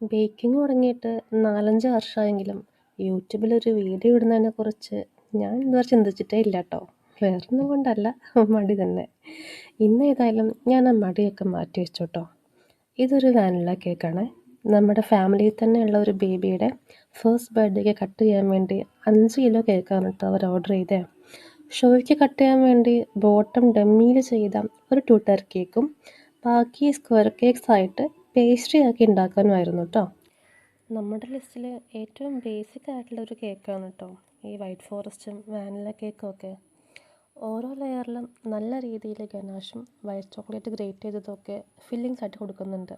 Baking തുടങ്ങിയിട്ട് നാലഞ്ച് വർഷമായെങ്കിലും യൂട്യൂബിലൊരു video ഇടുന്നതിനെക്കുറിച്ച് ഞാൻ ഇതുവരെ ചിന്തിച്ചിട്ടേ ഇല്ല കേട്ടോ. വേറൊന്നും കൊണ്ടല്ല മടി തന്നെ. ഇന്ന് ഏതായാലും ഞാൻ ആ മടിയൊക്കെ മാറ്റി വെച്ചു കേട്ടോ. ഇതൊരു വാനില കേക്കാണ്. നമ്മുടെ ഫാമിലിയിൽ തന്നെയുള്ള ഒരു ബേബിയുടെ ഫസ്റ്റ് ബർത്ത്ഡേക്ക് കട്ട് ചെയ്യാൻ വേണ്ടി അഞ്ച് കിലോ കേക്കാണ് കേട്ടോ അവർ ഓർഡർ ചെയ്തേ. ഷോയ്ക്ക് കട്ട് ചെയ്യാൻ വേണ്ടി ബോട്ടം ഡമ്മിയിൽ ചെയ്ത ഒരു ട്യൂട്ടർ കേക്കും ബാക്കി സ്ക്വയർ കേക്ക്സ് ആയിട്ട് പേസ്ട്രി ആക്കി ഉണ്ടാക്കാനുമായിരുന്നു കേട്ടോ നമ്മുടെ ലിസ്റ്റിൽ ഏറ്റവും ബേസിക് ആയിട്ടുള്ള ഒരു കേക്കാണ് കേട്ടോ ഈ വൈറ്റ് ഫോറസ്റ്റും വാനില കേക്കും ഒക്കെ. ഓരോ ലെയറിലും നല്ല രീതിയിൽ ഗനാഷും വൈറ്റ് ചോക്ലേറ്റ് ഗ്രേറ്റ് ചെയ്തതൊക്കെ ഫില്ലിങ്സ് ആയിട്ട് കൊടുക്കുന്നുണ്ട്.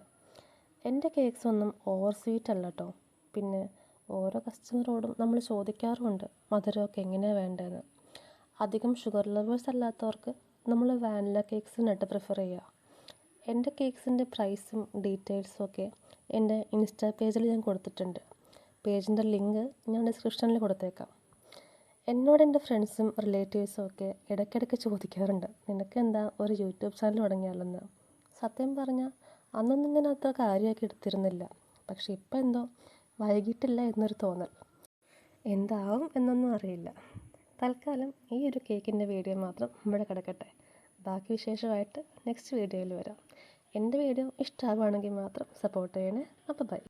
എന്റെ കേക്ക്സ് ഒന്നും ഓവർ സ്വീറ്റ് അല്ല കേട്ടോ പിന്നെ ഓരോ കസ്റ്റമറോടും നമ്മൾ ചോദിക്കാറുമുണ്ട് മധുരമൊക്കെ എങ്ങനെയാണ് വേണ്ടതെന്ന് അധികം ഷുഗർ ലവേഴ്സ് അല്ലാത്തവർക്ക് നമ്മൾ വാനില കേക്ക്സിനായിട്ട് പ്രിഫർ ചെയ്യുക എന്റെ കേക്ക്സിന്റെ പ്രൈസും ഡീറ്റെയിൽസും ഒക്കെ എന്റെ ഇൻസ്റ്റാ പേജിൽ ഞാൻ കൊടുത്തിട്ടുണ്ട്. പേജിന്റെ ലിങ്ക് ഞാൻ ഡിസ്ക്രിപ്ഷനിൽ കൊടുത്തേക്കാം. എന്നോട് എന്റെ ഫ്രണ്ട്സും റിലേറ്റീവ്സും ഒക്കെ ഇടയ്ക്കിടയ്ക്ക് ചോദിക്കാറുണ്ട് നിനക്ക് എന്താ ഒരു യൂട്യൂബ് ചാനൽ തുടങ്ങിയാലെന്ന്? സത്യം പറഞ്ഞാൽ അന്നൊന്നും ഞാൻ അത്ര കാര്യമാക്കി എടുത്തിരുന്നില്ല. പക്ഷെ ഇപ്പം എന്തോ വൈകിട്ടില്ല എന്നൊരു തോന്നൽ. എന്താവും എന്നൊന്നും അറിയില്ല. തൽക്കാലം ഈ ഒരു കേക്കിന്റെ വീഡിയോ മാത്രം ഇവിടെ കിടക്കട്ടെ. ബാക്കി വിശേഷമായിട്ട് നെക്സ്റ്റ് വീഡിയോയിൽ വരാം. എന്റെ വീഡിയോ ഇഷ്ടമാവുകയാണെങ്കിൽ മാത്രം സപ്പോർട്ട് ചെയ്യണേ. അപ്പോൾ ബൈ